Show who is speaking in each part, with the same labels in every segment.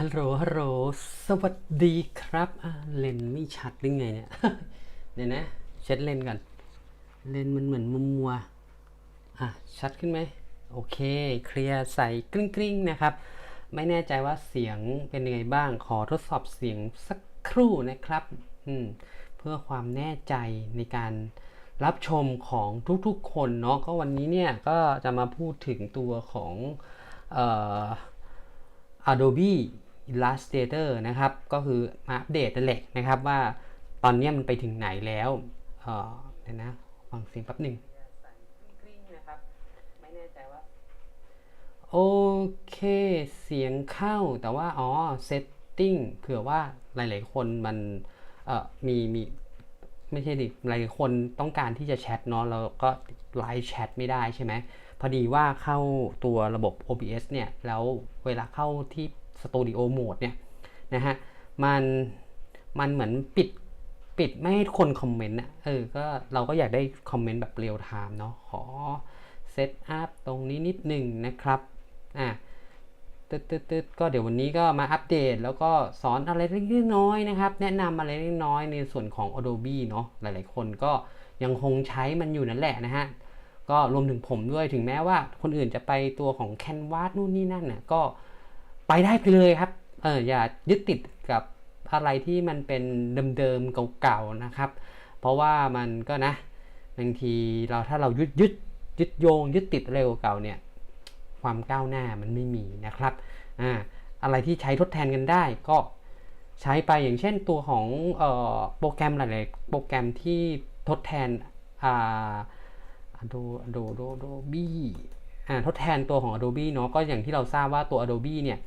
Speaker 1: ฮัลโหล ฮัลโหล สวัสดีครับเลนไม่ชัดหรือไงเนี่ยเดี๋ยวนะ เช็ดเลนก่อน เลนมันเหมือนมัวมัวอะ ชัดขึ้นไหม โอเค เคลียร์ใสกริ้งกริ้งๆนะครับ ไม่แน่ใจว่าเสียงเป็นยังไงบ้าง ขอทดสอบเสียงสักครู่นะครับ อืม เพื่อความแน่ใจในการรับชมของทุกๆคนเนาะ ก็วันนี้เนี่ยก็จะมาพูดถึงตัวของเอ่อ Adobe Illustrator นะครับ ก็คือมาอัปเดตนั่นแหละนะครับว่าตอนนี้มันไปถึงไหนแล้วเอ่อเดี๋ยวนะฟังเสียงแป๊บหนึ่งไม่แน่ใจว่าโอเค เสียงเข้าแต่ว่า อ๋อ setting เผื่อว่าหลาย ๆ คนมันเอ่อมีมีไม่ใช่ดิหลายคนต้องการที่จะแชทเนาะแล้วก็ไลฟ์แชทไม่ได้ใช่ไหมพอดีว่าเข้าตัวระบบ OBS เนี่ย แล้วเวลาเข้าที่ Studio Mode เนี่ยนะฮะมันมันเหมือนปิดปิดไม่ให้คนคอมเมนต์อะเออก็เราก็อยากได้คอมเมนต์แบบเรียลไทม์เนาะขอเซตอัพตรงนี้นิดหนึ่งนะครับอะตึ๊ดตึ๊ดตึ๊ดก็เดี๋ยววันนี้ก็มาอัปเดต แล้วก็สอนอะไรเล็กน้อยนะครับ แนะนำอะไรเล็กน้อยในส่วนของ Adobe เนาะหลายๆ คนก็ยังคงใช้มันอยู่นั่นแหละนะฮะ ก็รวมถึงผมด้วยถึงแม้ว่าคนอื่นจะไปตัวของ Canvas นู่นนี่นั่นน่ะก็ ไปได้ไปเลยครับเอออย่ายึดติดกับอะไรที่มันเป็นเดิมๆเก่าๆนะครับ เพราะว่ามันก็นะบางทีเราถ้าเรายึดยึดยึดโยง ยึดติดเร็วเก่าเนี่ยความก้าวหน้ามันไม่มีนะครับอ่าอะไรที่ใช้ทดแทนกันได้ก็ใช้ไปอย่างเช่นตัวของออโปรแกรมหลายๆโปรแกรมที่ทดแทนอ่า Adobe Adobe Adobe อ่าทดแทนตัวของ Adobe เนาะก็อย่างที่เราทราบว่าตัว Adobe เนี่ย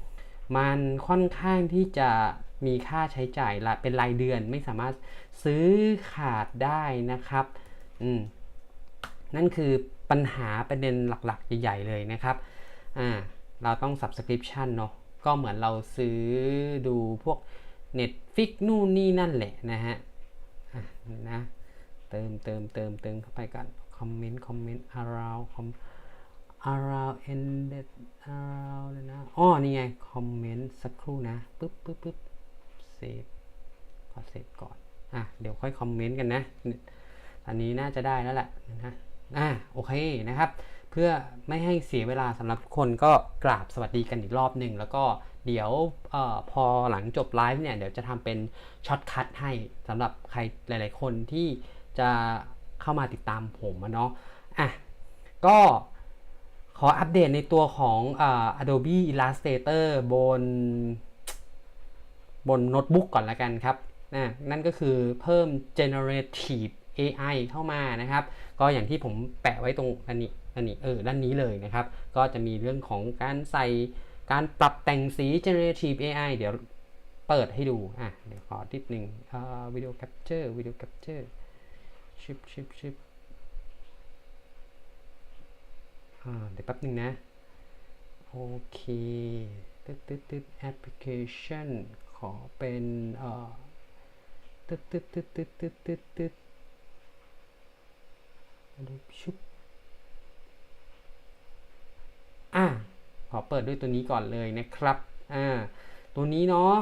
Speaker 1: มันค่อนข้างที่จะมีค่าใช้จ่ายละเป็นรายเดือนไม่สามารถซื้อขาดได้นะครับอืมนั่นคือปัญหาประเด็นหลักๆ ใหญ่ๆเลยนะครับอ่าเราต้อง subscription เนาะก็เหมือนเราซื้อดูพวก Netflix นู่นนี่นั่นแหละนะฮะนะเติมเติมเติมเติมเข้าไปกันคอมเมนต์คอมเมนต์ around คอม around ended around เลยนะอ๋อนี่ไงคอมเมนต์สักครู่นะปึ๊บปึ๊บปึ๊บเซฟขอเซฟก่อน อะ เดี๋ยวค่อยคอมเมนต์กันนะ อันนี้น่าจะได้แล้วแหละนะอะโอเคนะครับ เพื่อไม่ให้เสียเวลาสำหรับทุกคนก็กราบสวัสดีกันอีกรอบหนึ่งแล้วก็เดี๋ยวออพอหลังจบไลฟ์เนี่ย เดี๋ยวจะทำเป็นช็อตคัทให้สำหรับใครหลาย ๆ คนที่จะเข้ามาติดตามผมอะเนาะอะก็ ขออัปเดตในตัวของอ Adobe Illustrator บน บนโน้ตบุ๊กก่อนละกันครับนะนั่นก็คือเพิ่ม generative AI เข้ามานะครับ ก็อย่างที่ผมแปะไว้ตรงอันนี้อันนี้เออด้านนี้เลยนะครับ ก็จะมีเรื่องของการใส่การปรับแต่งสี generative AI เดี๋ยวเปิดให้ดูอะเดี๋ยวขอทิดหนึ่งวิดีโอแคปเจอร์วิดีโอแคปเจอร์ชิปชิปชิปอ่า เดี๋ยวแป๊บหนึ่งนะ โอเคตึ๊ดตึ๊ดตึ๊ดแอปพลิเคชันขอเป็นเอ่อตึ๊ดตึ๊ดตึ๊ดตึ๊ดตึ๊ดตึ๊ดตึ๊ดดูชุบอะขอเปิดด้วยตัวนี้ก่อนเลยนะครับ อ่า ตัวนี้เนาะ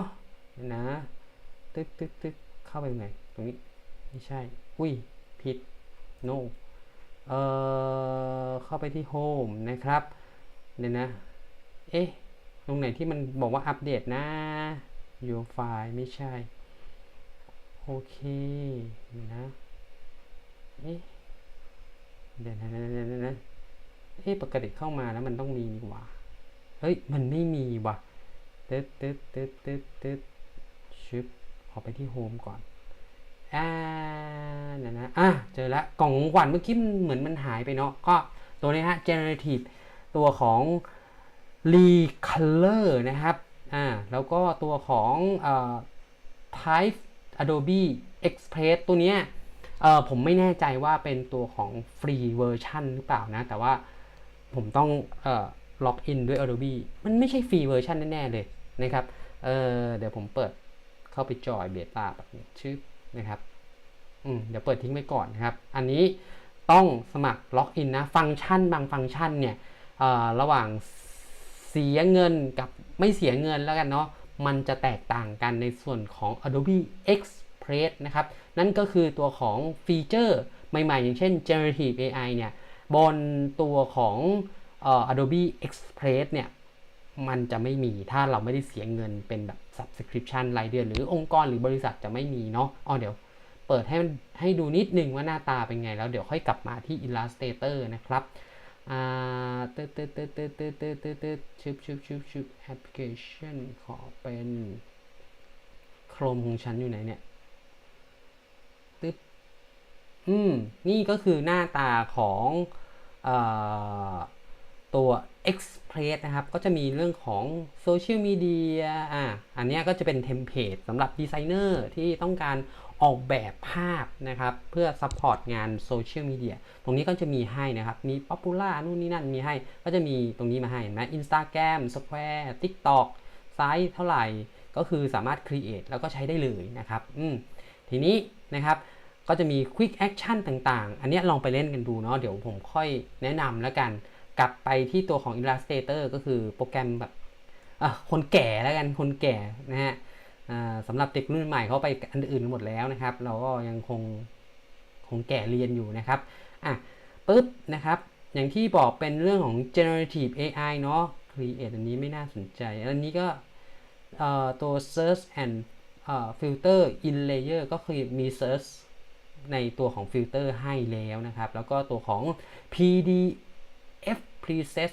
Speaker 1: นะตึ๊ดตึ๊ดตึ๊ดเข้าไปไหนตรงนี้ ไม่ใช่ อุ้ย ผิด no เอ่อเข้าไปที่ home นะครับเดี๋ยนะ เอ๊ะ ตรงไหนที่มันบอกว่าอัปเดตนะ your file ไม่ใช่ โอเคนะ เอ๊ะ เดี๋ยวนะเดี๋ยวนะเดี๋ยวนะเอ๊ะ ปกติเข้ามาแล้วมันต้องมีนี่หว่า เฮ้ย มันไม่มีว่ะเตึ๊ดเตึ๊ดเตึ๊ดเตึ๊ดเตึ๊ดชึบขอไปที่โฮมก่อน อ่าเดี๋ยวนะอะเจอแล้วกล่องของขวัญเมื่อกี้เหมือนมันหายไปเนาะก็ตัวนี้ฮะ generative ตัวของ recolor นะครับอ่าแล้วก็ตัวของเอ่อ type adobe express ตัวเนี้ยเออผมไม่แน่ใจว่าเป็นตัวของฟรีเวอร์ชันหรือเปล่านะ แต่ว่าผมต้องเอ่อล็อกอินด้วย Adobe มันไม่ใช่ฟรีเวอร์ชันแน่ ๆ เลยนะครับเออเดี๋ยวผมเปิดเข้าไปจอยเบต้าแบบนี้ชื่อ นะครับเดี๋ยวเปิดทิ้งไว้ก่อนนะครับ อันนี้ต้องสมัครล็อกอินนะ ฟังก์ชันบางฟังก์ชันเนี่ยระหว่างเสียเงินกับไม่เสียเงินแล้วกันเนาะ มันจะแตกต่างกันในส่วนของ Adobe Express นะครับ นั่นก็คือตัวของฟีเจอร์ใหม่ๆ อย่างเช่น Generative AI เนี่ย บนตัวของอ Adobe Express เนี่ย มันจะไม่มีถ้าเราไม่ได้เสียเงินเป็นแบบ subscription รายเดือน หรือองค์กรหรือบริษัทจะไม่มีเนาะอ๋อเดี๋ยวเปิดให้มันให้ดูนิดนึงว่าหน้าตาเป็นไง แล้วเดี๋ยวค่อยกลับมาที่ Illustrator นะครับอ่าตึ๊ดตึ๊ดตึ๊ดตึ๊ดตึ๊ดตึ๊ดตึ๊ดตึ๊ดชึบชึบชึบชึบ application ขอเป็น Chrome ของฉันอยู่ไหนเนี่ยตึ๊บอืม นี่ก็คือหน้าตาของอตัว Express นะครับ ก็จะมีเรื่องของโซเชียลมีเดียอะอันนี้ก็จะเป็นเทมเพลตสำหรับดีไซเนอร์ที่ต้องการออกแบบภาพนะครับ เพื่อซัพพอร์ตงานโซเชียลมีเดียตรงนี้ก็จะมีให้นะครับ มี Popular นู่นนี่นั่นมีให้ ก็จะมีตรงนี้มาให้เห็นไหม Instagram Square TikTok ไซส์เท่าไหร่ ก็คือสามารถ Create แล้วก็ใช้ได้เลยนะครับอืมทีนี้นะครับก็จะมี Quick Action ต่างๆ อันนี้ลองไปเล่นกันดูเนาะเดี๋ยวผมค่อยแนะนำแล้วกัน กลับไปที่ตัวของ Illustrator ก็คือโปรแกรมแบบคนแก่แล้วกันคนแก่นะฮะสำหรับเด็กรุ่นใหม่เขาไปอันอื่นหมดแล้วนะครับ เราก็ยังคงคงแก่เรียนอยู่นะครับอะปุ๊บนะครับ อย่างที่บอกเป็นเรื่องของ generative AI เนาะ create อันนี้ไม่น่าสนใจ อันนี้ก็ตัว search and filter in layer ก็คือมี search ในตัวของฟิลเตอร์ให้แล้วนะครับ แล้วก็ตัวของ PDF preset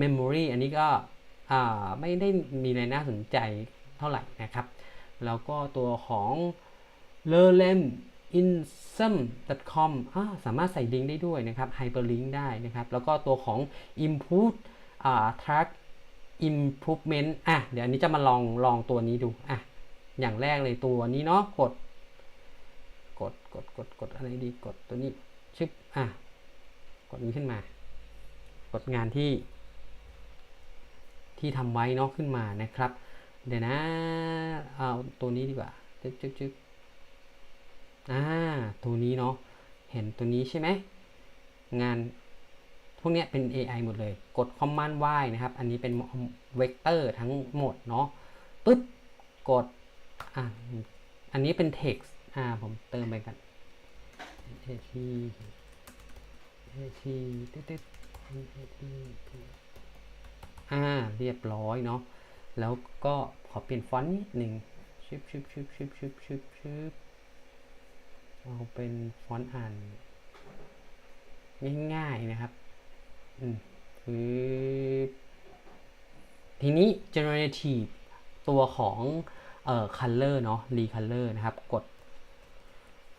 Speaker 1: memory อันนี้ก็ไม่ได้มีอะไรน่าสนใจเท่าไหร่นะครับ แล้วก็ตัวของ l e r l e m i n s u m c o m สามารถใส่ลิงก์ได้ด้วยนะครับ hyperlink ได้นะครับ แล้วก็ตัวของ improve อ่า track improvement อะ เดี๋ยวอันนี้จะมาลองลองตัวนี้ดู อะ อย่างแรกเลยตัวนี้เนาะ กด กด กด กด กดอะไรดี กดตัวนี้ ชึบ อะ กดนี้ขึ้นมา กดงานที่ ที่ทำไว้เนาะขึ้นมานะครับ เดี๋ยวนะเอาตัวนี้ดีกว่าจึ๊บจึ๊บจึ๊บอ่าตัวนี้เนาะเห็นตัวนี้ใช่ไหมงานพวกเนี้ยเป็น AI หมดเลย กด Command Y นะครับ อันนี้เป็นเวกเตอร์ทั้งหมดเนาะปึ๊บ กด อะอันนี้เป็น text อ่า ผมเติมไปกันเอทีเอทีตึ๊ดตึ๊ดเอ่าเรียบร้อยเนาะแล้วก็ขอเปลี่ยนฟอนต์นิดหนึ่งชึบชึบชึบชึบชึบชึบชึบเอาเป็นฟอนต์อ่านง่ายๆนะครับอืมคือทีนี้ generative ตัวของเอ่อ color เนาะ recolor นะครับ กด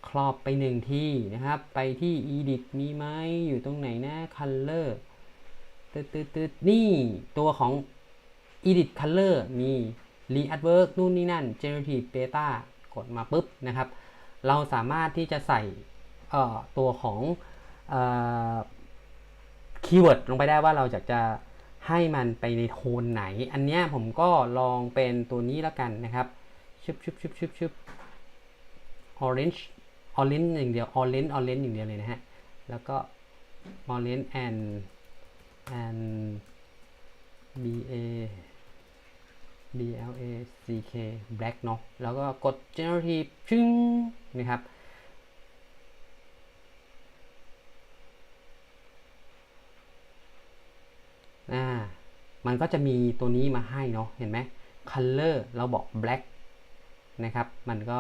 Speaker 1: ครอบไปหนึ่งที่นะครับ ไปที่ edit มีไหมอยู่ตรงไหนนะ color ตึ๊ดตึ๊ดนี่ตัวของ edit color มี reartwork นู่นนี่นั่น generative beta กดมาปุ๊บนะครับ เราสามารถที่จะใส่ตัวของคีย์เวิร์ดลงไปได้ว่าเราอยากจะให้มันไปในโทนไหน อันเนี้ยผมก็ลองเป็นตัวนี้แล้วกันนะครับชึบชึบชึบชึบชึบ orange orange อย่างเดียว orange orange อย่างเดียวเลยนะฮะ แล้วก็ orange and and b a b l a c k black เนาะแล้วก็กด generative ชึ้งนะครับ อ่า มันก็จะมีตัวนี้มาให้เนาะ เห็นไหม color เราบอก black นะครับ มันก็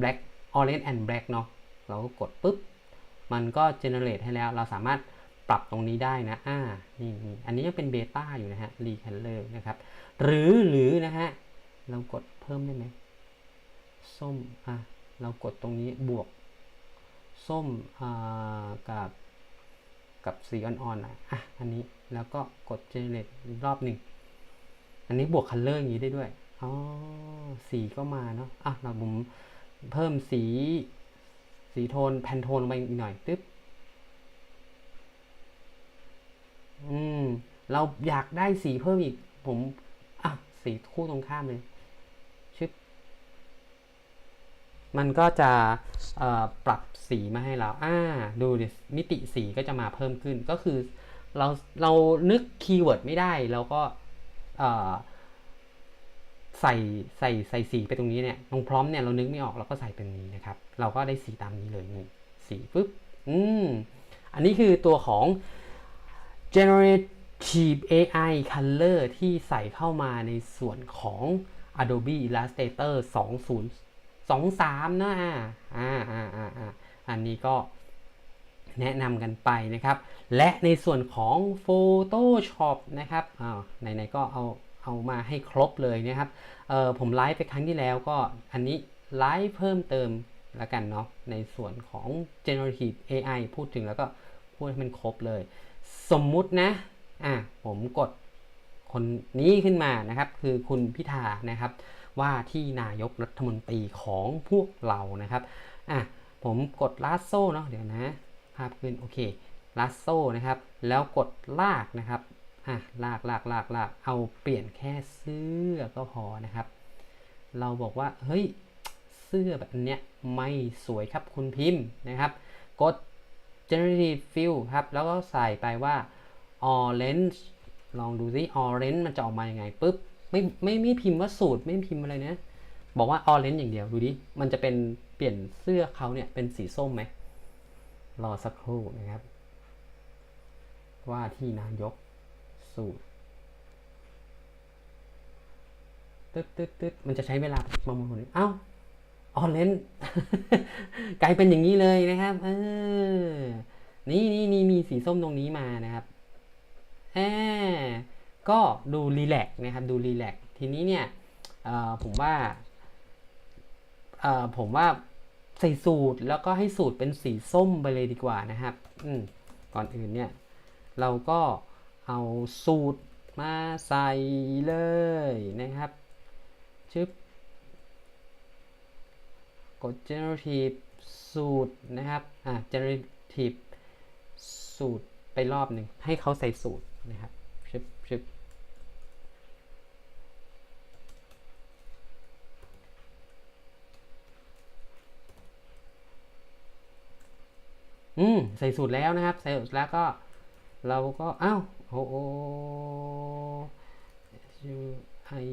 Speaker 1: black orange and black เนาะเราก็กดปุ๊บ มันก็ generate ให้แล้ว เราสามารถปรับตรงนี้ได้นะอ่านี่นี่อันนี้ยังเป็นเบต้าอยู่นะฮะ recolor นะครับ หรือหรือนะฮะ เรากดเพิ่มได้ไหม ส้ม อะ เรากดตรงนี้บวก ส้ม อ่า กับกับสีอ่อนๆหน่อยอะ อันนี้ แล้วก็กด generate รอบหนึ่ง อันนี้บวก color อย่างนี้ได้ด้วย อ๋อ สีก็มาเนาะ อะ เราผม เพิ่มสี สีโทนแพนโทนลงไปอีกหน่อยตึ๊บอืม เราอยากได้สีเพิ่มอีก ผมอะสีคู่ตรงข้ามเลยชึบมันก็จะเอ่อปรับสีมาให้เราอ่าดูดิมิติสีก็จะมาเพิ่มขึ้นก็คือเราเรานึกคีย์เวิร์ดไม่ได้ เราก็เอ่อ ใส่ใส่ใส่สีไปตรงนี้เนี่ยตรงพร้อมเนี่ยเรานึกไม่ออกเราก็ใส่เป็นนี้นะครับ เราก็ได้สีตามนี้เลยนี่สีปุ๊บอืมอันนี้คือตัวของ generative AI color ที่ใส่เข้ามาในส่วนของ Adobe Illustrator 2023 นะอ่าอ่าอ่าอ่าอันนี้ก็แนะนำกันไปนะครับ และในส่วนของ Photoshop นะครับอ้าวไหนๆก็เอา เอามาให้ครบเลยนะครับผมไลฟ์ไปครั้งที่แล้วก็อันนี้ไลฟ์เพิ่มเติมแล้วกันเนาะในส่วนของ generative AI พูดถึงแล้วก็พูดให้มันครบเลย สมมุตินะอะผมกดคนนี้ขึ้นมานะครับ คือคุณพิธานะครับ ว่าที่นายกรัฐมนตรีของพวกเรานะครับอะผมกดลาโซ่เนาะเดี๋ยวนะ ภาพขึ้นโอเคลาโซ่นะครับ แล้วกดลากนะครับ อะลากลากลากลากเอาเปลี่ยนแค่เสื้อก็พอนะครับ เราบอกว่าเฮ้ยเสื้อแบบเนี้ยไม่สวยครับคุณพิมพ์นะครับ กด generative fill ครับ แล้วก็ใส่ไปว่า orange ลองดูซิ orange มันจะออกมายังไงปุ๊บไม่ไม่ไม่พิมพ์ว่าสูตรไม่พิมพ์อะไรนะบอกว่า orange อย่างเดียวดูดิมันจะเป็นเปลี่ยนเสื้อเขาเนี่ยเป็นสีส้มไหมรอสักครู่นะครับ ว่าที่นายก สูตรตึ๊ดตึ๊ดตึ๊ดมันจะใช้เวลาประมาณนี้เอ้าออเรนกลายเป็นอย่างนี้เลยนะครับ เออ นี่นี่นี่มีสีส้มตรงนี้มานะครับแอบก็ดูรีแลกซ์นะครับ ดูรีแลกซ์ทีนี้เนี่ยผมว่าผมว่าใส่สูตรแล้วก็ให้สูตรเป็นสีส้มไปเลยดีกว่านะครับ อืก่อนอื่นเนี่ย เราก็ เอาสูตรมาใส่เลยนะครับ ชึบ กด generative สูตรนะครับ อ่า generative สูตรไปรอบหนึ่ง ให้เขาใส่สูตรนะครับ ชึบชึบอืม ใส่สูตรแล้วนะครับ ใส่สูตรแล้วก็เราก็ อ้าว โอ้โอ้ UI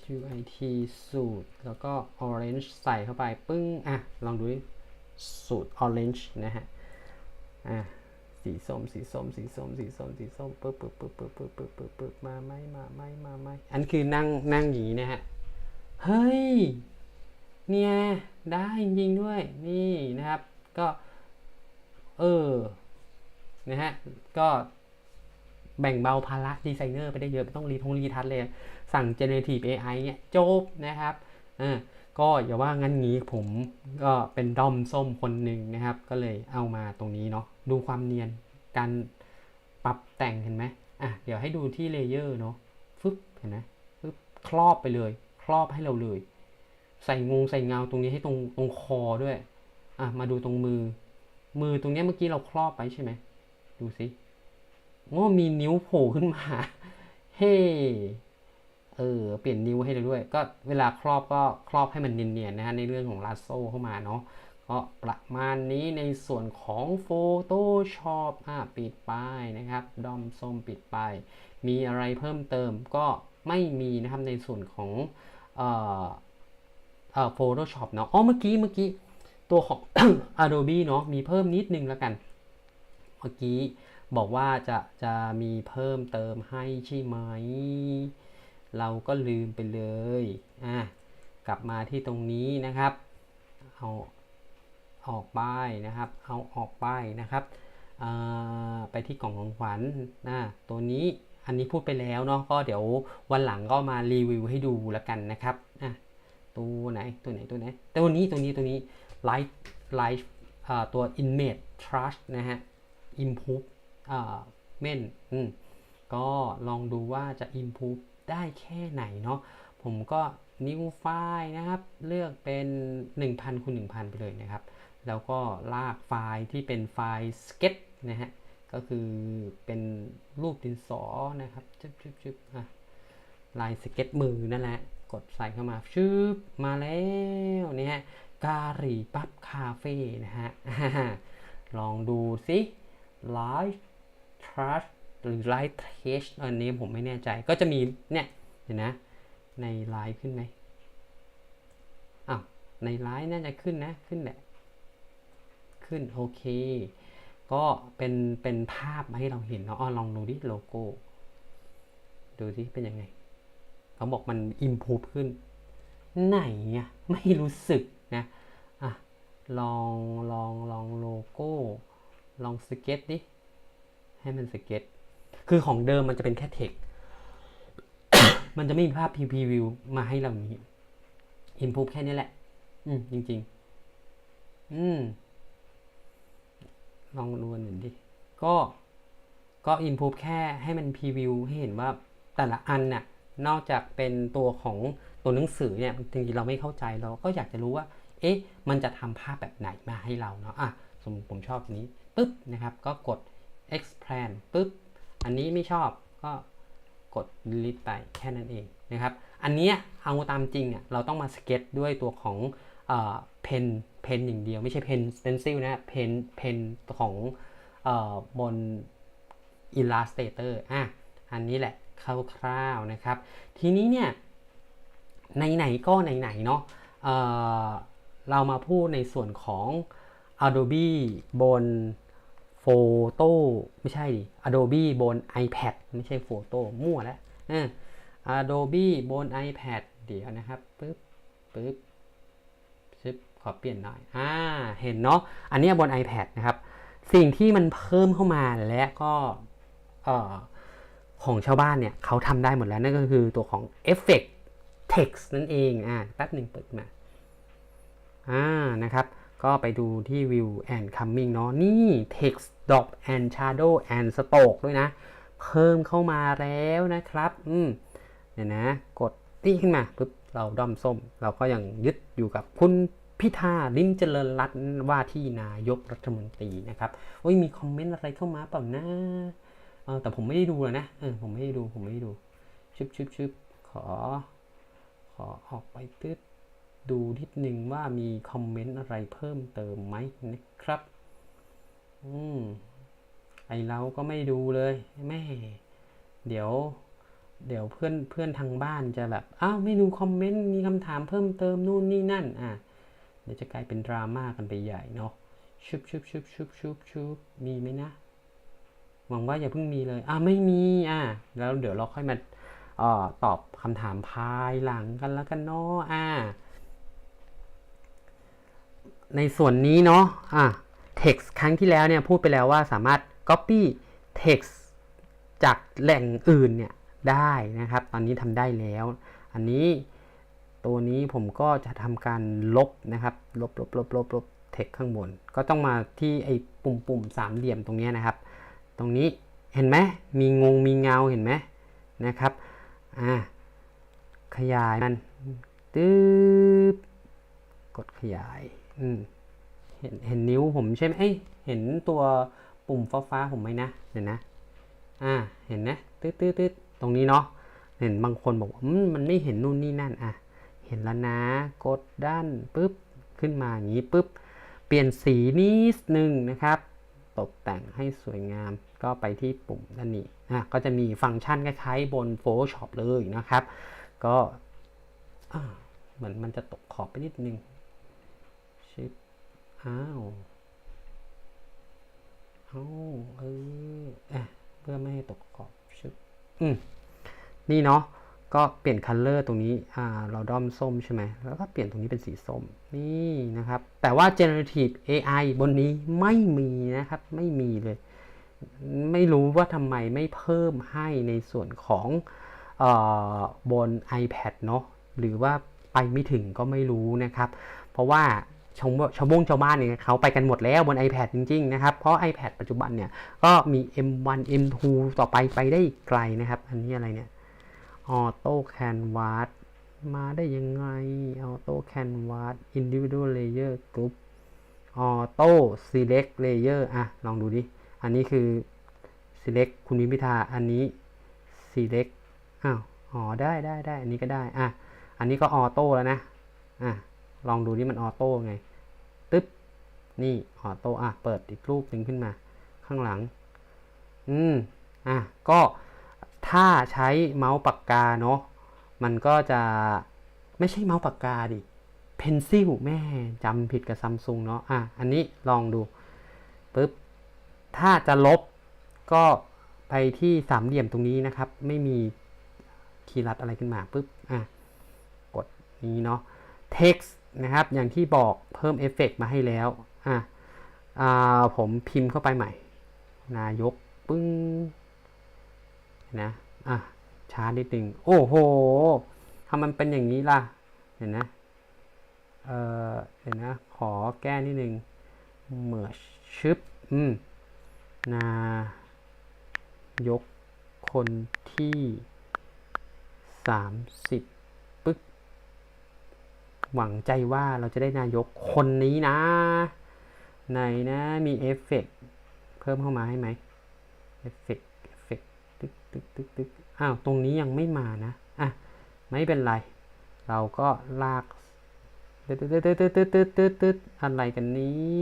Speaker 1: SUIT สูตร แล้วก็ orange ใส่เข้าไป ปึ้ง อะ ลองดูสูตร orange นะฮะ อะ สีส้ม สีส้ม สีส้ม สีส้ม สีส้มปึ๊บปึ๊บปึ๊บปึ๊บปึ๊บปึ๊บปึ๊บปึ๊บมาไหมมาไหมมาไหมอันคือนั่งนั่งอย่างนี้นะฮะ เฮ้ย เนี่ย ได้จริงๆด้วย นี่นะครับ ก็ เออ นะฮะ ก็ แบ่งเบาภาระดีไซเนอร์ไปได้เยอะไม่ต้องรีทงรีทัชเลย สั่ง generative AI เนี่ยจบนะครับอ่าก็อย่าว่างั้นงี้ผมก็เป็นดอมส้มคนหนึ่งนะครับ ก็เลยเอามาตรงนี้เนาะดูความเนียนการปรับแต่งเห็นไหมอะเดี๋ยวให้ดูที่เลเยอร์เนาะฟึบเห็นไหมฟึบครอบไปเลย ครอบให้เราเลย ใส่งงใส่เงาตรงนี้ให้ตรงตรงคอด้วยอะมาดูตรงมือ มือตรงนี้เมื่อกี้เราครอบไปใช่ไหมดูสิ อ้มีนิ้วโผล่ขึ้นมา เฮ้ เออ เปลี่ยนนิ้วให้เราด้วย ก็เวลาครอบก็ครอบให้มันเนียนๆนะฮะในเรื่องของลาโซ่เข้ามาเนาะก็ประมาณนี้ในส่วนของ Photoshop อะปิดไปนะครับ ดอมส้มปิดไป มีอะไรเพิ่มเติมก็ไม่มีนะครับในส่วนของเอ่อเอ่อ Photoshop เนาะอ๋อเมื่อกี้เมื่อกี้ตัวของ Adobe เนาะมีเพิ่มนิดนึงแล้วกัน เมื่อกี้ บอกว่าจะจะมีเพิ่มเติมให้ใช่ไหม เราก็ลืมไปเลยอะกลับมาที่ตรงนี้นะครับ เอาออกไปนะครับ เอาออกไปนะครับไปที่กล่องของขวัญนะตัวนี้อันนี้พูดไปแล้วเนาะก็เดี๋ยววันหลังก็มารีวิวให้ดูแล้วกันนะครับอะตัวไหนตัวไหนตัวไหนตัวนี้ตัวนี้ตัวนี้ Light Light ตัว Image Trust นะฮะ Improve เม่นอืมก็ลองดูว่าจะ improve ได้แค่ไหนเนาะผมก็ new file นะครับ เลือกเป็น 1000คูณ1000 ไปเลยนะครับ แล้วก็ลากไฟล์ที่เป็นไฟล์ sketch นะฮะก็คือเป็นรูปดินสอนะครับชึบชึบชึบอะลายสเก็ตมือนั่นแหละ กดใส่เข้ามาชึบมาแล้วเนี่ยฮะการีปั๊บคาเฟ่นะฮะลองดูสิ Live Trust หรือ Live Trace อันนี้ผมไม่แน่ใจก็จะมีเนี่ยเห็นนะ ในไลน์ขึ้นไหมอ้าวในไลน์น่าจะขึ้นนะขึ้นแหละ ขึ้นโอเค ก็เป็นเป็นภาพมาให้เราเห็นเนาะลองดูดิโลโก้ ดูสิเป็นยังไงเขาบอกมัน improve ขึ้น ไหนอะไม่รู้สึกนะอะลองลองลองโลโก้ ลองสเก็ตดิ ให้มันสเก็ต คือของเดิมมันจะเป็นแค่เทค มันจะไม่มีภาพ PP view มาให้เรานี้ improve แค่นี้แหละ อืม จริง ๆ อืม ลองดูหนึ่งดิ ก็ ก็ improve แค่ให้มัน preview ให้เห็นว่าแต่ละอันน่ะ นอกจากเป็นตัวของตัวหนังสือเนี่ยจริงๆเราไม่เข้าใจเราก็อยากจะรู้ว่า เอ๊ะ มันจะทำภาพแบบไหนมาให้เราเนาะ อะ สมมติผมชอบนี้ปึ๊บ นะครับ ก็กด expand ปึ๊บ อันนี้ไม่ชอบก็กด delete ไปแค่นั้นเองนะครับ อันเนี้ยเอาตามจริงอะเราต้องมาสเก็ตด้วยตัวของเอ่อเพนเพนอย่างเดียวไม่ใช่เพน pencil นะเพนเพนของเอ่อบน Illustrator อะอันนี้แหละคร่าวๆนะครับ ทีนี้เนี่ยไหนๆก็ไหนๆเนาะเอ่อเรามาพูดในส่วนของ Adobe บน Photo ไม่ใช่ดิ Adobe บน iPad ไม่ใช่ Photo มั่วแล้วอะ Adobe บน iPad เดี๋ยวนะครับปึ๊บปึ๊บซึบขอเปลี่ยนหน่อยอ่าเห็นเนาะอันนี้บน iPad นะครับ สิ่งที่มันเพิ่มเข้ามาและก็เอ่อของชาวบ้านเนี่ยเขาทำได้หมดแล้ว นั่นก็คือตัวของ Effect Text นั่นเองอ่าแป๊บหนึ่งเปิดมาอ่านะครับ ก็ไปดูที่ View and Coming เนาะนี่ Text Drop and Shadow and Stroke ด้วยนะ เพิ่มเข้ามาแล้วนะครับ อืมเนี่ยนะ กดตี้ขึ้นมาปุ๊บเราด้อมส้ม เราก็ยังยึดอยู่กับคุณพิธาลิ้มเจริญรัตน์ว่าที่นายกรัฐมนตรีนะครับโอ้ยมีคอมเมนต์อะไรเข้ามาเปล่านะเออแต่ผมไม่ได้ดูเลยนะเออผมไม่ได้ดูผมไม่ได้ดูชึบชึบชึบขอ ขอออกไปตึ๊ดดูนิดนึงว่ามีคอมเมนต์อะไรเพิ่มเติมไหมนะครับ อืมไอเราก็ไม่ดูเลยแม่เดี๋ยว เดี๋ยวเพื่อนเพื่อนทางบ้านจะแบบอ้าวไม่ดูคอมเมนต์มีคำถามเพิ่มเติมนู่นนี่นั่น อะเดี๋ยวจะกลายเป็นดราม่ากันไปใหญ่เนาะชุบชุบชุบชุบชุบชุบมีไหมนะ หวังว่าอย่าเพิ่งมีเลย อะไม่มีอะแล้วเดี๋ยวเราค่อยมาออตอบคำถามภายหลังกันแล้วกันเนาะอะในส่วนนี้เนาะอะ text ครั้งที่แล้วเนี่ยพูดไปแล้วว่าสามารถ copy text จากแหล่งอื่นเนี่ยได้นะครับ ตอนนี้ทำได้แล้ว อันนี้ตัวนี้ผมก็จะทำการลบนะครับ ลบลบลบลบลบ text ข้างบน ก็ต้องมาที่ไอ้ปุ่มปุ่มสามเหลี่ยมตรงนี้นะครับ ตรงนี้เห็นไหมมีงงมีเงาเห็นไหมนะครับอ่าขยายมันตึ๊บกดขยาย อืม ห็นเห็นนิ้วผมใช่ไหมเอ้ยเห็นตัวปุ่มฟ้าฟ้าๆผมไหมนะเดี๋ยวนะ อ่า เห็นนะตืดตืดตืดตรงนี้เนาะ เห็นบางคนบอกว่ามันไม่เห็นนู่นนี่นั่น อะ เห็นแล้วนะ กดด้านปุ๊บ ขึ้นมาอย่างนี้ปุ๊บ เปลี่ยนสีนิดนึงนะครับ ตกแต่งให้สวยงาม ก็ไปที่ปุ่มด้านนี้ อะ ก็จะมีฟังก์ชันคล้ายๆบน Photoshop เลยนะครับ ก็อ่าเหมือนมันจะตกขอบไปนิดนึง อ้าวอ้าเอออะเพื่อไม่ให้ตกขอบชิปอืมนี่เนาะก็เปลี่ยนคัลเลอร์ตรงนี้อ่าเราด้อมส้มใช่ไหมแล้วก็เปลี่ยนตรงนี้เป็นสีส้มนี่นะครับ แต่ว่า generative AI บนนี้ไม่มีนะครับ ไม่มีเลย ไม่รู้ว่าทำไมไม่เพิ่มให้ในส่วนของออบน iPad เนาะหรือว่าไปไม่ถึงก็ไม่รู้นะครับ เพราะว่า ชาวชาวบงชาวบ้านเนี่ยเขาไปกันหมดแล้วบน iPad จริง ๆ นะครับ เพราะ iPad ปัจจุบันเนี่ยก็มี M1 M2 ต่อไปไปได้ไกลนะครับ อันนี้อะไรเนี่ยออโต้แคนวาสมาได้ยังไงออโต้แคนวาสอินดิวิ a l เลเยอร์กรุ๊ปออโต้ซีเล็กเลเยอร์อะ ลองดูดิ อันนี้คือ select คุณวิมพิธา อันนี้ select อ้าว อ๋อ ได้ได้ได้ อันนี้ก็ได้ อะ อันนี้ก็ออโต้แล้วนะ อะ ลองดูนี่มันออโต้ไง ตึ๊บ นี่ออโต้อะ เปิดอีกรูปหนึ่งขึ้นมา ข้างหลัง อืม อะ ก็ถ้าใช้เมาส์ปากกาเนาะ มันก็จะไม่ใช่เมาส์ปากกาดิ เพนซิลแม่จำผิดกับซัมซุงเนาะ อะ อันนี้ลองดูปุ๊บ ถ้าจะลบก็ไปที่สามเหลี่ยมตรงนี้นะครับ ไม่มีคีย์ลัดอะไรขึ้นมาปุ๊บ อะ กดนี้เนาะ text นะครับ อย่างที่บอกเพิ่มเอฟเฟกต์มาให้แล้วอะอ่าผมพิมพ์เข้าไปใหม่ นายกปึ้งนะอะช้านิดนึงโอ้โหทำมันเป็นอย่างนี้ล่ะ เห็นนะเออเดี๋ยวนะ ขอแก้นิดนึง merge ชึบอืมนายกคนที่สามสิบ หวังใจว่าเราจะได้นายกคนนี้นะ ไหนนะมีเอฟเฟกต์เพิ่มเข้ามาให้ไหมเอฟเฟกต์เอฟเฟกต์ตึกตึกตึกตึกอ้าวตรงนี้ยังไม่มานะอะไม่เป็นไร เราก็ลากตึ๊ดตึ๊ดตึ๊ดตึ๊ดตึ๊ดตึ๊ดตึ๊ดตึ๊ดอะไรกันนี้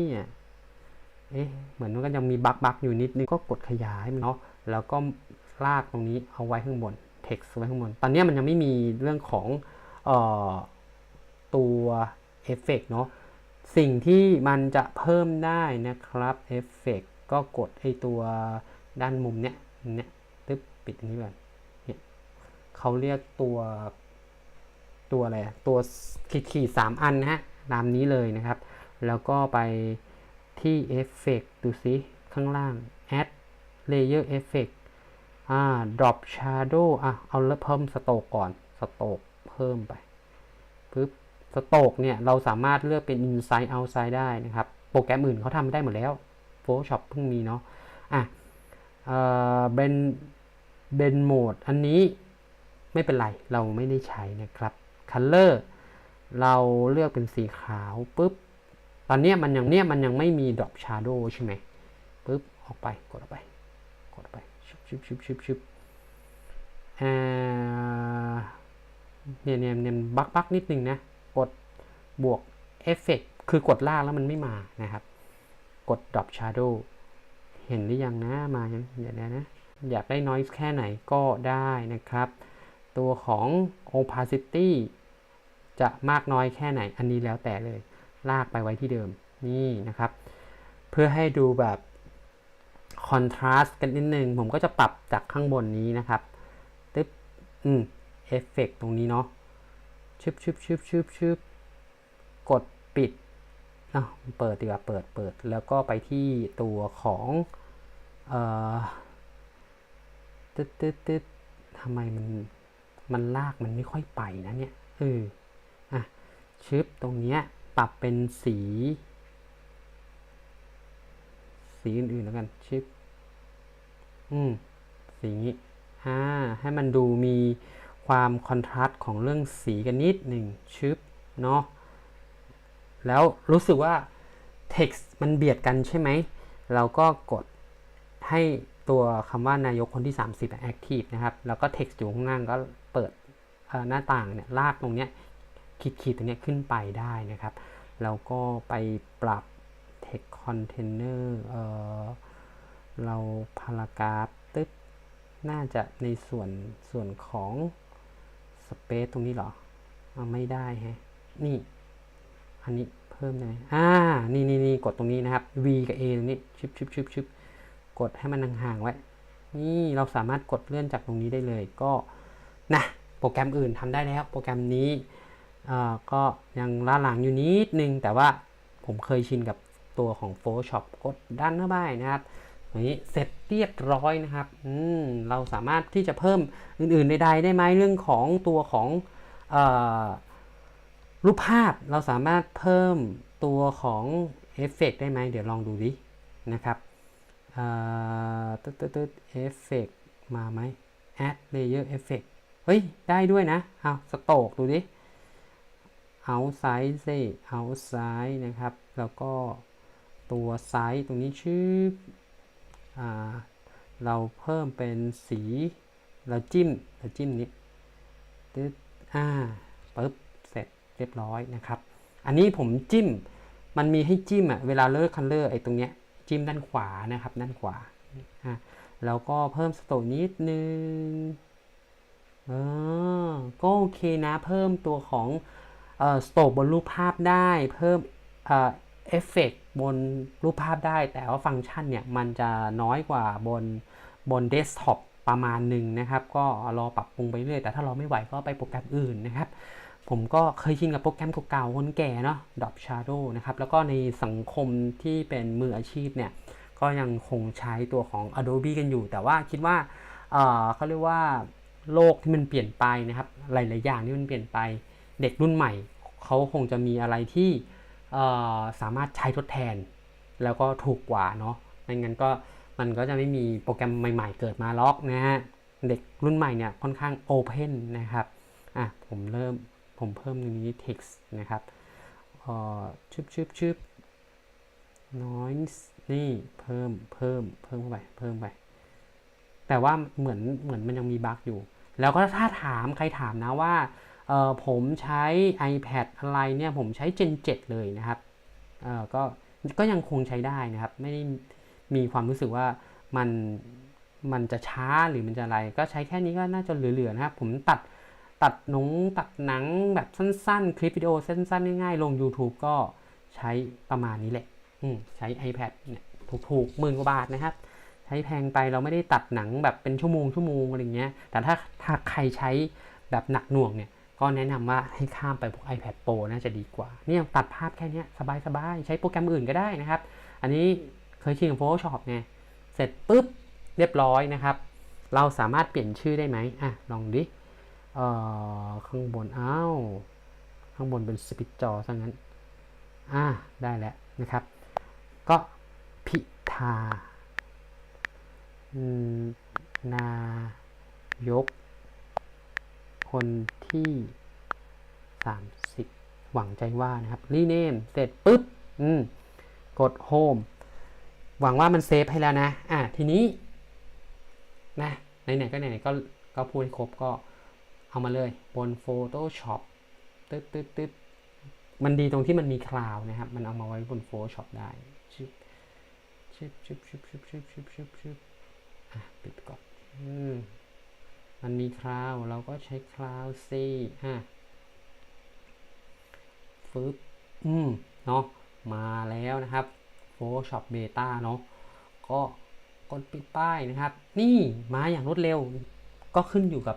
Speaker 1: เอ๊ะเหมือนมันก็ยังมีบั๊กบั๊กอยู่นิดนึงก็กดขยายมันเนาะแล้วก็ลากตรงนี้เอาไว้ข้างบน text ไว้ข้างบน ตอนนี้มันยังไม่มีเรื่องของเอ่อ ตัวเอฟเฟกเนาะสิ่งที่มันจะเพิ่มได้นะครับเอฟเฟกก็กดไอตัวด้านมุมเนี้ยเนี้ยตึ๊บปิดอันนี้ก่อนเนี่ยเขาเรียกตัวตัวอะไรตัวขีดขีดสามอันนะฮะตามนี้เลยนะครับ แล้วก็ไปที่เอฟเฟกดูซิข้างล่าง add layer effect อ่า drop shadow อะ เอาเพิ่มสโตกก่อน สโตกเพิ่มไปปึ๊บ สโตกเนี่ยเราสามารถเลือกเป็น inside outside ได้นะครับ โปรแกรมอื่นเขาทำได้หมดแล้ว Photoshop เพิ่งมีเนาะอะเอ่อเป็นเบนโหมดอันนี้ไม่เป็นไร เราไม่ได้ใช้นะครับ Color เราเลือกเป็นสีขาวปุ๊บ ตอนนี้มันยังเนี่ยมันยังไม่มี drop shadow ใช่ไหมปุ๊บ ออกไป กดออกไป กดออกไปชุบชุบชุบชุบชุบอ่าเนี่ยเนี่ยเนี่ยบักบักนิดนึงนะ บวกเอฟเฟกคือกดล่างแล้วมันไม่มานะครับ กด drop shadow เห็นหรือยังนะมายังเดี๋ยวนะ อยากได้ noise แค่ไหนก็ได้นะครับ ตัวของ opacity จะมากน้อยแค่ไหนอันนี้แล้วแต่เลย ลากไปไว้ที่เดิมนี่นะครับ เพื่อให้ดูแบบคอนทราสต์กันนิดนึง ผมก็จะปรับจากข้างบนนี้นะครับตึ๊บอืมเอฟเฟกตรงนี้เนาะชึบชึบชึบชึบชึบ ปิดอะเปิดดีกว่าเปิดเปิด แล้วก็ไปที่ตัวของเอ่อตึ๊ดตึ๊ดตึ๊ดทำไมมันมันลากมันไม่ค่อยไปนะเนี่ยเอออะชึบตรงเนี้ยปรับเป็นสี สีอื่นๆแล้วกันชิปอืมสีนี้อ่าให้มันดูมีความคอนทราสต์ของเรื่องสีกันนิดหนึ่งชิปเนาะ แล้วรู้สึกว่า text มันเบียดกันใช่ไหม เราก็กดให้ตัวคำว่านายกคนที่ 30 active นะครับ แล้วก็ text อยู่ข้างล่างก็เปิดหน้าต่างเนี่ยลากตรงเนี้ยขีดๆตรงเนี้ยขึ้นไปได้นะครับ แล้วก็ไปปรับ text container เอ่อเราพารากราฟตึ๊บน่าจะในส่วนส่วนของ space ตรงนี้หรอ เอาไม่ได้ฮะ นี่ อันนี้เพิ่มได้ไหมอ่า นี่นี่นี่กดตรงนี้นะครับ V กับ A ตรงนี้ชิบชิบชิบชิบกดให้มันห่างๆไว้ นี่เราสามารถกดเลื่อนจากตรงนี้ได้เลย ก็นะโปรแกรมอื่นทำได้แล้ว โปรแกรมนี้อ่าก็ยังล้าหลังอยู่นิดนึง แต่ว่าผมเคยชินกับตัวของ Photoshop กดด้านเข้าไปนะครับอันนี้เสร็จเรียบร้อยนะครับ อืม เราสามารถที่จะเพิ่มอื่นๆใดๆได้ไหมเรื่องของตัวของ เอ่อ รูปภาพเราสามารถเพิ่มตัวของเอฟเฟกได้ไหม เดี๋ยวลองดูดิ นะครับตึ๊ดตัดตัดเอฟเฟกมาไหม add layer effect เฮ้ย ได้ด้วยนะ เอาสโตกดูดิเอาไซส์สิเอาไซส์นะครับ แล้วก็ตัวไซส์ตรงนี้ชื่ออ่เราเพิ่มเป็นสี เราจิ้ม เราจิ้มนี้ตึ๊ดอ่าปึ๊บ เรียบร้อยนะครับ อันนี้ผมจิ้ม มันมีให้จิ้มอะเวลาเลิกคันเลอร์ไอ้ตรงเนี้ยจิ้มด้านขวานะครับด้านขวาอะแล้วก็เพิ่มสโตนิดนึงเออก็โอเคนะเพิ่มตัวของเอ่อสโตบนรูปภาพได้ เพิ่มเอ่อเอฟเฟกบนรูปภาพได้ แต่ว่าฟังก์ชันเนี่ย มันจะน้อยกว่าบนบนเดสก์ท็อปประมาณหนึ่งนะครับ ก็รอปรับปรุงไปเรื่อย แต่ถ้าเราไม่ไหวก็ไปโปรแกรมอื่นนะครับ ผมก็เคยชินกับโปรแกรมเก่าๆคนแก่เนาะ Drop Shadow นะครับ แล้วก็ในสังคมที่เป็นมืออาชีพเนี่ย ก็ยังคงใช้ตัวของ Adobe กันอยู่ แต่ว่าคิดว่าเออเขาเรียกว่าโลกที่มันเปลี่ยนไปนะครับ หลายๆอย่างที่มันเปลี่ยนไป เด็กรุ่นใหม่ เขาคงจะมีอะไรที่สามารถใช้ทดแทน แล้วก็ถูกกว่าเนาะไม่งั้นก็มันก็จะไม่มีโปรแกรมใหม่ ๆ เกิดมาล็อกนะฮะ เด็กรุ่นใหม่เนี่ยค่อนข้างโอเพนนะครับ อะผมเริ่ม ผมเพิ่มตรงนี้ text นะครับชึบชึบชึบ noise นี่เพิ่มเพิ่มเพิ่มเข้าไปเพิ่มไป แต่ว่าเหมือนเหมือนมันยังมีบั๊กอยู่ แล้วก็ถ้าถามใครถามนะว่าผมใช้ iPad อะไรเนี่ย ผมใช้ Gen 7 เลยนะครับก็ก็ยังคงใช้ได้นะครับ ไม่ได้มีความรู้สึกว่ามันมันจะช้าหรือมันจะอะไร ก็ใช้แค่นี้ก็น่าจะเหลือๆนะครับ ผมตัด ตัดหนงตัดหนังแบบสั้นๆ คลิปวิดีโอสั้นๆ ง่ายๆ ลง YouTube ก็ใช้ประมาณนี้แหละใช้ iPad เนี่ยถูกๆหมื่นกว่าบาทนะครับ ใช้แพงไปเราไม่ได้ตัดหนังแบบเป็นชั่วโมงชั่วโมงอะไรเงี้ย แต่ถ้าถ้าใครใช้แบบหนักหน่วงเนี่ย ก็แนะนำว่าให้ข้ามไปพวก iPad Pro น่าจะดีกว่า เนี่ยตัดภาพแค่นี้สบายๆ ใช้โปรแกรมอื่นก็ได้นะครับ อันนี้เคยชินกับ Photoshop ไงเสร็จปุ๊บเรียบร้อยนะครับ เราสามารถเปลี่ยนชื่อได้ไหมอะลองดิ เอ่อข้างบนอ้าวข้างบนเป็นสปิตจอซะงั้น อ่า ได้แล้วนะครับ ก็พิธานายก คนที่ 30 หวังใจว่านะครับ รีเนม เสร็จปุ๊บ อืม กดโฮม หวังว่ามันเซฟให้แล้วนะ อะ ทีนี้ นะ ไหนๆ ก็ไหนๆ ก็ ก็พูดให้ครบก็ เอามาเลยบน Photoshop ตึ๊ดตึ๊ดตึ๊ดมันดีตรงที่มันมีคลาวนะครับ มันเอามาไว้บน Photoshop ได้ชึบชึบชึบชึบชึบชึบชึบชึบชึบอะปิดก่อนอืมมันมีคลาวเราก็ใช้คลาวซีอะฟึบอืมเนาะมาแล้วนะครับ Photoshop Beta เนาะก็กดปิดป้ายนะครับ นี่มาอย่างรวดเร็ว ก็ขึ้นอยู่กับ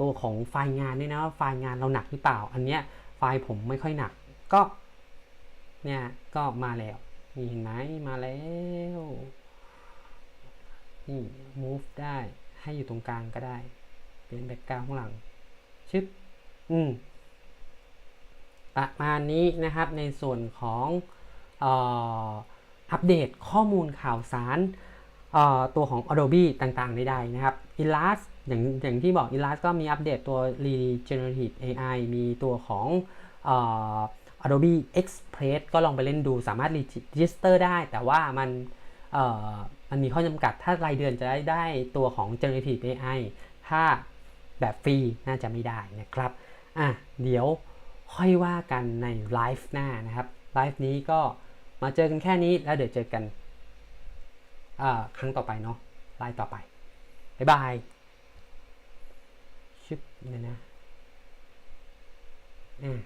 Speaker 1: ตัวของไฟล์งานด้วยนะว่าไฟล์งานเราหนักหรือเปล่า อันเนี้ยไฟล์ผมไม่ค่อยหนัก ก็เนี่ยก็มาแล้วนี่เห็นไหมมาแล้วนี่ move ได้ให้อยู่ตรงกลางก็ได้ เป็นแบ็กกราวข้างหลัง ชึบอืมประมาณนี้นะครับในส่วนของอ,อ,อัปเดตข้อมูลข่าวสารตัวของ Adobe ต่างๆใดๆนะครับ Illust อย่างอย่างที่บอก Illustrator ก็มีอัปเดตตัว Regenerative AI มีตัวของอ Adobe Express ก็ลองไปเล่นดูสามารถ register ได้ แต่ว่ามันมันมีข้อจำกัดถ้ารายเดือนจะได้ได้ตัวของ Generative AI ถ้าแบบฟรีน่าจะไม่ได้นะครับ อะ เดี๋ยวค่อยว่ากันในไลฟ์หน้านะครับไลฟ์นี้ก็มาเจอกันแค่นี้แล้วเดี๋ยวเจอกันครั้งต่อไปเนาะไลฟ์ต่อไป บ๊ายบาย ชึบเนี่ยนะอ่า